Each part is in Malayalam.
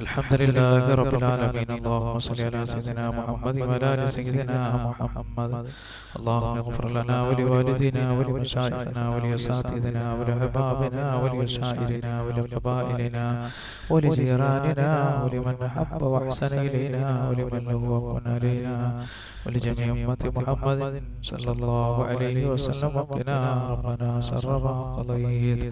الحمد لله رب العالمين اللهم صل على سيدنا محمد وعلى ال سيدنا محمد اللهم اغفر لنا ولوالدينا ولمشايخنا ولاساتذتنا ولأحبابنا ولمشاعرنا ولقبائلنا ولجيراننا ولمن أحب وأحسن إلينا ولمن له وقن علينا ولجميع أمة محمد صلى الله عليه وسلم وقنا ربنا شر ما قضيت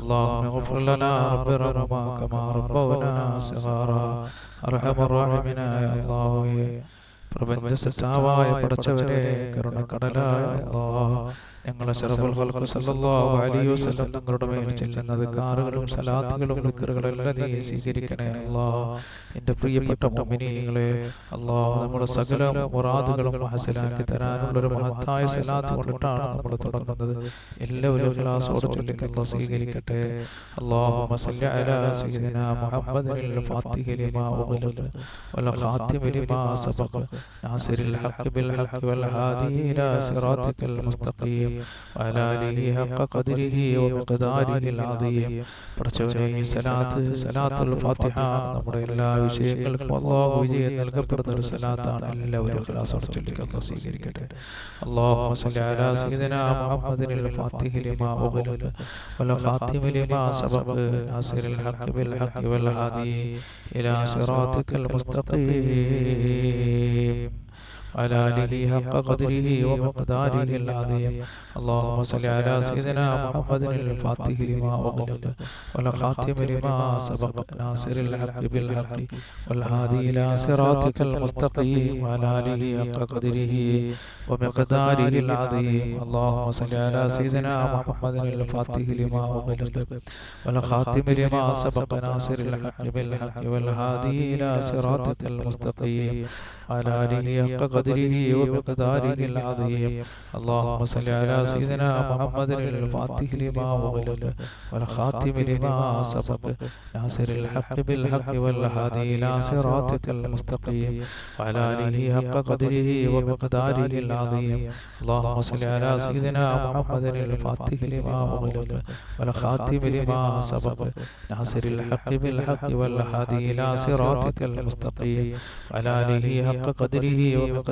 اللهم اغفر لنا رب ربنا كما ربونا صغارا സഹാറ അർഹമറാഹിമിനായ അള്ളാഹുവേ പ്രപഞ്ച സൃഷ്ടാവായ പടച്ചവരെ കരുണക്കടലായ അള്ളാഹ്. ഞങ്ങളെ ഷറഫുൽ ഖൽഖ സല്ലല്ലാഹു അലൈഹി വസല്ലം തങ്ങളുടെ മേൽ ചെല്ലുന്നത് കാറുകളും സലാത്തുകളും ദിക്റുകളെല്ലാം നീ സ്വീകരിക്കണേ അല്ലാഹ്. എന്റെ പ്രിയപ്പെട്ട മുഅ്മിനീങ്ങളെ അല്ലാഹ് നമ്മുടെ സകല മുറാദുകളും ഹാസിലാക്കി തരാനുള്ള ഒരു മഹത്തായ സലാത്ത് കൊണ്ടിട്ടാണ് നമ്മൾ തുടങ്ങുന്നത്. എല്ലാവരും ഇഖ്ലാസോടെ ചൊല്ലിക്ക് അല്ലാഹ് സ്വീകരിക്കട്ടെ. അല്ലാഹുമ്മ സല്ലി അലാ സയ്യിദിനാ മുഹമ്മദിനിൽ ഫാത്തിഹി മാ ഉഗ്ലിഖ വൽ ഖാതിമി ലിമാ സബഖ നാസിറിൽ ഹഖ് ബിൽ ഹഖ് വൽ ഹാദി ഇലാ സിറാത്തിക്കൽ മുസ്തഖീം وعلى آله حق قدره ومقداره العظيم പടച്ചവനെ ഈ സലാത്ത് സലാത്തുൽ ഫാത്തിഹ നമ്മുടെ എല്ലാ വിഷയങ്ങൾക്കും അള്ളാഹു വിജയം നൽകപ്പെടുന്ന ഒരു സലാത്താണ് എല്ലാവരും ഇഖ്ലാസോടെ ചൊല്ലിക്ക് അല്ലാഹ് സ്വീകരിക്കട്ടെ اللهم صل على سيدنا محمد الفاتح لما أغلق والخاتم لما سبق ناصر الحق بالحق والهادي إلى صراطك المستقيم وعلى آله حق قدره ومقداره العظيم اللهم صل على سيدنا محمد الفاتح لما أغلق والخاتم لما سبق ناصر الحق بالحق والهادي إلى صراطك المستقيم وعلى آله حق قدره ومقداره العظيم اللهم صل على سيدنا محمد الفاتح لما أغلق والخاتم لما سبق ناصر الحق بالحق والهادي إلى صراطك المستقيم وعلى آله حق قدره ومقداره العظيم اللهم صل على سيدنا محمد الفاتح لما أغلق والخاتم لما سبق ناصر الحق بالحق والهادي إلى صراطك المستقيم وعلى آله حق قدره ومقداره العظيم اللهم صل على سيدنا محمد الفاتح لما أغلق والخاتم لما سبق ناصر الحق بالحق والهادي إلى صراطك المستقيم وعلى آله حق قدره ومقداره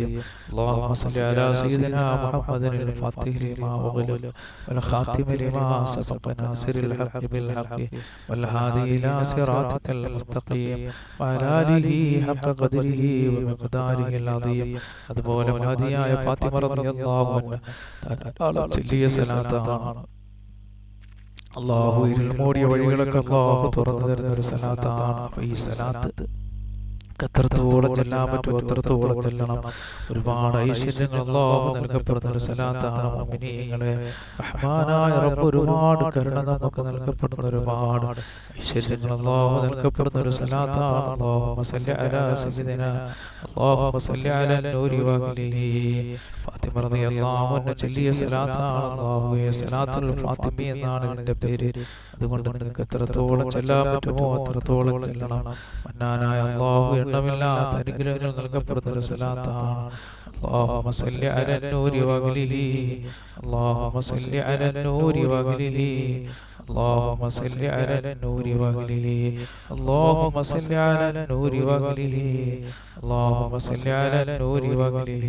اللهم صل على سيدنا محمد الفاتح لما أغلق والخاتم لما سبق ناصر الحق بالحق والهادي إلى صراطك المستقيم وعلى آله حق قدره ومقداره العظيم അതുപോലെ മനാദിയായ ഫാത്തിമ റളിയല്ലാഹു അൻഹ ധാരാളം ചൊല്ലിയ സലാത്താണ് അള്ളാഹു ഇരുൾ മൂടിയ വഴികളൊക്കെ അള്ളാഹു തുറന്നു തരുന്ന ഒരു സലാത്താണ് അപ്പൊ ഈ സലാത്ത് എത്രത്തോളം ചെല്ലാൻ പറ്റുമോ എത്രത്തോളം ചെല്ലണം. ഒരുപാട് ഐശ്വര്യങ്ങൾ അള്ളാഹു നൽകപ്പെടുന്ന ഒരു റഹ്മാനായ റബ്ബ് ഒരുപാട് കരുണ നമുക്ക് നൽകപ്പെടുന്ന ഒരുപാട് ഐശ്വര്യങ്ങൾ അള്ളാഹു നൽകപ്പെടുന്ന ഒരു സലാത്താണ് അല്ലാഹുമ്മ സല്ലി അലാ സയ്യിദിന. സല്ലി അലാ നൂരി ഫാത്തിമ റളിയല്ലാഹു അൻഹ ചൊല്ലിയ സലാത്തുൽ ഫാത്തിമി എന്നാണ് ഇതിന്റെ പേര്. അതുകൊണ്ട് നിങ്ങൾക്ക് എത്രത്തോളം ചെല്ലാൻ പറ്റുമോ? അത്രത്തോളം ചെല്ലണം. മന്നാനായ അള്ളാഹു എണ്ണമില്ലാത്ത അനുഗ്രഹങ്ങൾ നൽകപ്പെടുന്ന ഒരു സലാത്താണ് اللهم صل على النور وأهله اللهم صل على النور وأهله اللهم صل على النور وأهله اللهم صل على النور وأهله اللهم صل على النور وأهله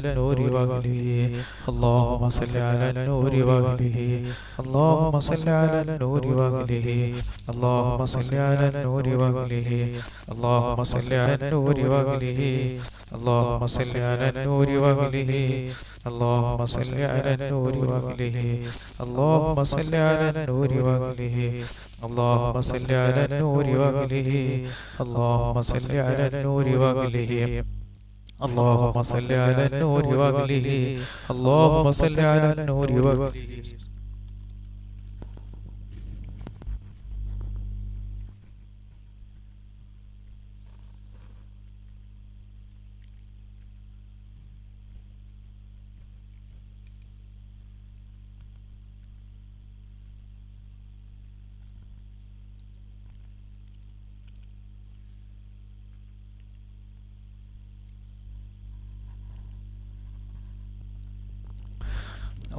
النور وأهله اللهم صل على النور وأهله اللهم صل على النور وأهله اللهم صل على النور وأهله اللهم صل على النور وأهله اللهم صل على النور وأهله اللهم صل على النور وأهله اللهم صل على النور وأهله اللهم صل على النور وأهله اللهم صل على النور وأهله اللهم صل على النور وأهله اللهم صل على النور وأهله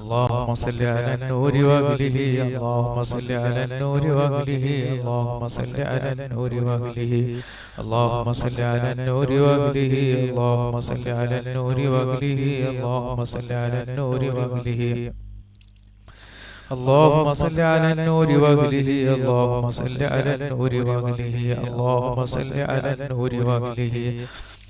اللهم صل على النور وأهله اللهم صل على النور وأهله اللهم صل على النور وأهله اللهم صل على النور وأهله اللهم صل على النور وأهله اللهم صل على النور وأهله اللهم صل على النور وجله اللهم صل على النور وجله اللهم صل على النور وجله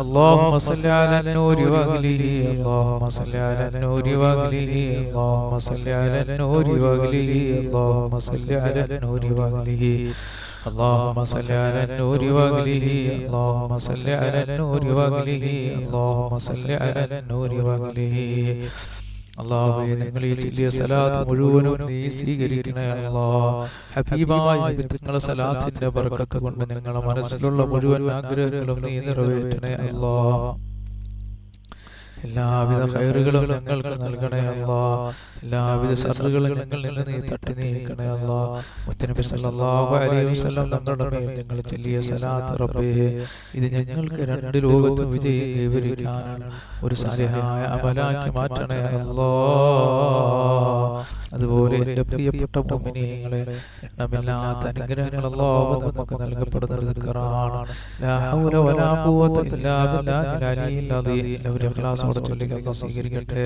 اللهم صل على النور وأهله اللهم صل على النور وأهله اللهم صل على النور وأهله اللهم صل على النور وأهله اللهم صل على النور وأهله اللهم صل على النور وأهله اللهم صل على النور وأهله അള്ളാഹുവെ നിങ്ങൾ ഈ ചെല്ലിയ സലാത്ത് മുഴുവനും നീ സ്വീകരിക്കണേ അല്ലാ. ഹബീബായ നിങ്ങളെ സലാത്തിന്റെ ബർക്കത്ത് കൊണ്ട് നിങ്ങളുടെ മനസ്സിലുള്ള മുഴുവൻ ആഗ്രഹങ്ങളും നീ നിറവേറ്റണേ അല്ലാ. എല്ലാവിധ ഹൈറുകളും ഞങ്ങൾക്ക് നൽകണേ അല്ല. എല്ലാവിധ സറുകളും ഞങ്ങൾ നിന്ന് നീ തട്ടി നീക്കണേ അല്ല. മുത്തനബി സല്ലല്ലാഹു അലൈഹി വസല്ലം തങ്ങളുടെ മേൽ ഞങ്ങൾ ചൊല്ലിയ സലാത്ത് റബ്ബേ. ഇത് ഞങ്ങൾക്ക് രണ്ട് ലോകത്തും വിജയം കൈവരിക്കാനാണ് ഒരു സാലിഹായ അമലാക്കി മാറ്റണേ അല്ലോ. അതുപോലെ എന്റെ പ്രിയപ്പെട്ട മുഅ്മിനീങ്ങളെ എണ്ണമില്ലാത്ത അനുഗ്രഹങ്ങൾ അല്ലാഹു നമുക്ക് നൽകപ്പെടുന്ന ദിക്റാണ്. ലാ ഹൗല വലാ ഖുവത ഇല്ലാ ബില്ലാഹിൽ അലിയിൽ അദീം എല്ലാവരും ഇഖ്ലാസോടെ സമർപ്പിച്ചിലേക്ക് സ്വീകരിക്കട്ടെ.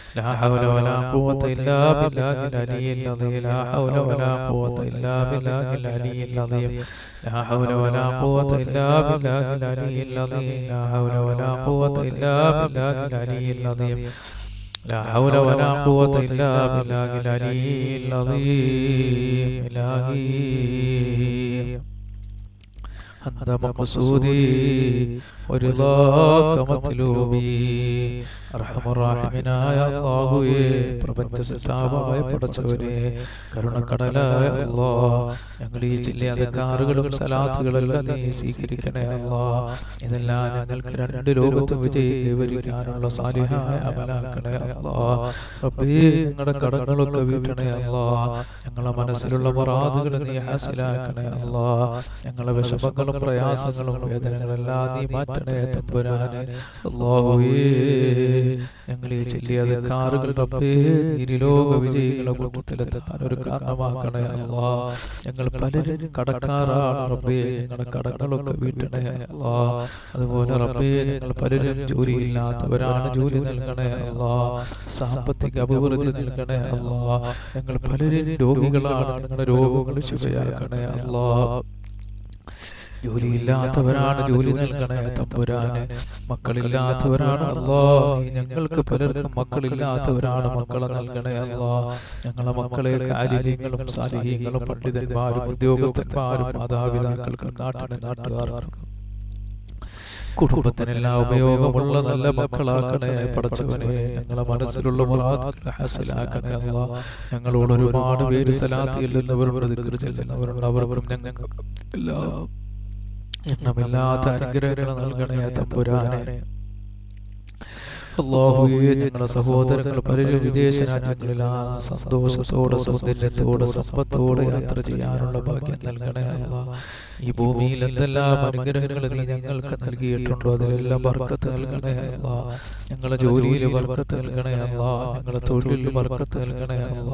لا حول ولا قوة إلا بالله العلي العظيم لا حول ولا قوة إلا بالله العلي العظيم لا حول ولا قوة إلا بالله العلي العظيم لا حول ولا قوة إلا بالله العلي العظيم لا حول ولا قوة إلا بالله العلي العظيم إلهي أنت مقصودي ورضاك مطلوبي പ്രപഞ്ച പടച്ചവനെ കരുണക്കടലായ ഞങ്ങൾ ഈ ജില്ല അധികാറുകളും സലാത്തുകളെല്ലാം നീ സ്വീകരിക്കണേ അള്ളാ. ഇതെല്ലാം ഞങ്ങൾക്ക് രണ്ട് ലോകത്തും വിജയിക്കാനുള്ള സാലിഹായ അമലാക്കണേ റബ്ബേ ഞങ്ങളുടെ കടങ്ങളൊക്കെ വീട്ടണേ അള്ളാ. ഞങ്ങളെ മനസ്സിലുള്ള മറാദുകൾ നീ ഹാസിലാക്കണേ അള്ളാ. ഞങ്ങളെ വിഷമങ്ങളും പ്രയാസങ്ങളും വേദനകളെല്ലാം നീ മാറ്റണേ തമ്പുരാനെ. അല്ലാഹുവേ ഞങ്ങൾ ഈ ചൊല്ലിയത് കാറുകൾ റബ്ബേ ഇരുലോക വിജയികളെ കൂട്ടത്തിലെത്താൻ ഒരു കാരണമാക്കണേ അല്ലാ. ഞങ്ങൾ പലരും കടക്കാറാണ് റബ്ബേ. ഞങ്ങളുടെ കടകളൊക്കെ വീട്ടണേ അല്ലാ. അതുപോലെ റബ്ബേ ഞങ്ങൾ പലരും ജോലിയില്ലാത്തവരാണ് ജോലി നൽകണേ അല്ലാ. സാമ്പത്തിക അഭിവൃദ്ധി നൽകണേ അല്ലാ. ഞങ്ങൾ പലരും രോഗികളാണ് ഞങ്ങളുടെ രോഗങ്ങൾ ശുഭയാക്കണേ അല്ലാ. ജോലിയില്ലാത്തവരാണ് ജോലി നൽകണേ തമ്പുരാന്. മക്കളില്ലാത്തവരാണ് അല്ലോ ഞങ്ങൾക്ക് പലർക്കും മക്കളില്ലാത്തവരാണ് മക്കളെ നൽകണേ അല്ലോ ഞങ്ങളെ മക്കളെ കാര്യങ്ങളും സാലിഹ്യങ്ങളും പണ്ഡിതന്മാരും ഉദ്യോഗസ്ഥന്മാരും മാതാപിതാക്കൾക്കും നാട്ടിലെ നാട്ടുകാർക്കും കുടുംബത്തിനെല്ലാം ഉപയോഗമുള്ള നല്ല മക്കളാക്കണേ പഠിച്ചവനെ. ഞങ്ങളെ മനസ്സിലുള്ള ഹാസിലാക്കണേ അല്ലാ ഞങ്ങളോട് ഒരുപാട് പേര് സലാത്തിൽ നിന്നവർ ചെല്ലുന്നവരുണ്ട് അവർക്കും ഞങ്ങൾക്ക് എല്ലാം എണ്ണമില്ലാത്ത അനുഗ്രഹങ്ങൾ നൽകണേ തമ്പുരാനെ. അള്ളാഹുയെ ഞങ്ങളുടെ സഹോദരങ്ങൾ പലരും വിദേശ രാജ്യങ്ങളിലാണ് സന്തോഷത്തോടെ സൗന്ദര്യത്തോടെ സമ്പത്തോടെ യാത്ര ചെയ്യാനുള്ള ഭാഗ്യം നൽകണേ അല്ല. ഈ ഭൂമിയിൽ എന്തെല്ലാം അനുഗ്രഹങ്ങൾ നീ ഞങ്ങൾക്ക് നൽകിയിട്ടുണ്ടോ? അതിലെല്ലാം വർക്കത്ത് നൽകണേ അല്ല. ഞങ്ങളുടെ ജോലിയിൽ വർക്കത്ത് നൽകണേ അല്ല. ഞങ്ങളുടെ തൊഴിലിൽ വർക്കത്ത് നൽകണേ അല്ല.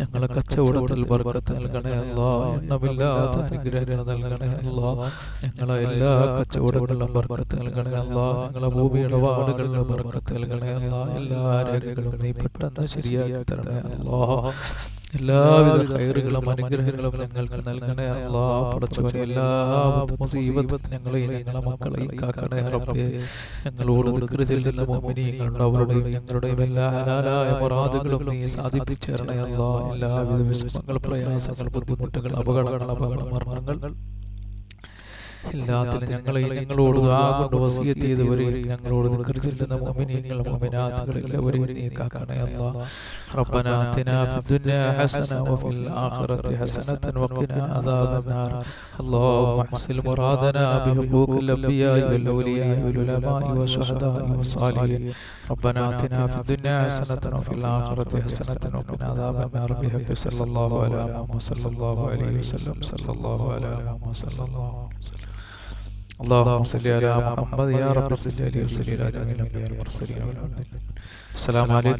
ഞങ്ങളുടെ കച്ചവടത്തിൽ വർക്കത്ത് നൽകണേ അല്ല. എണ്ണമില്ലാത്ത അനുഗ്രഹങ്ങൾ നൽകണേ അല്ല. ഞങ്ങളെ എല്ലാ കച്ചവടങ്ങളിലും വർക്കത്ത് നൽകണേ അല്ല. ഞങ്ങളെ ഭൂമിയുടെ വാടുകളിലും വർക്കത്ത് നൽകണേ അല്ലാ എല്ലാ രേഖകളും നീ പെട്ടെന്ന് ശരിയാക്കി തരണേ അല്ലാ. എല്ലാവിധ ഹൈറുകളും അനുഗ്രഹങ്ങളും ഞങ്ങൾക്ക് നൽകണേ അല്ലാ. പടച്ചവനെ എല്ലാ മുസീബത്തും ഞങ്ങളെയും ഞങ്ങളെ മക്കളെയും കാക്കണേ റബ്ബേ. ഞങ്ങളോട് ദിക്ർ ചെല്ലുന്ന മോമിനിയങ്ങളുണ്ട് അവരുടെയും ഞങ്ങളുടെയും എല്ലാ ഹലാലായ മുറാദുകളും നീ സാധിപ്പിച്ചേരണേ അല്ലാ. എല്ലാവിധ വിഷമങ്ങൾ പ്രയാസങ്ങൾ ബുദ്ധിമുട്ടുകൾ അപകടങ്ങൾ അപകട മരണങ്ങൾ എല്ലാത്തിനും ഞങ്ങളെ ഞങ്ങളോട് കൊണ്ട് വസിയത്ത് ചെയ്തവരെയും ഞങ്ങളോട് ദിക്ർ ചെല്ലുന്ന മുഅ്മിനീങ്ങൾ മുഅ്മിനാത്തുകൾ എല്ലാവരെയും നീ കാക്കണേ അല്ലാഹ് ربنا آتنا في الدنيا حسنة وفي الآخرة حسنة وقنا عذاب النار اللهم احسن مرادنا بحقوق الأنبياء والأولياء والعلماء والشهداء والصالحين ربنا آتنا في الدنيا حسنة وفي الآخرة حسنة وقنا عذاب النار بحق صلى الله على محمد صلى الله عليه وسلم صلى الله على محمد صلى الله عليه وسلم اللهم صل على محمد يا رب صل عليه وسلم على جميع الانبياء والمرسلين والحمد لله السلام عليكم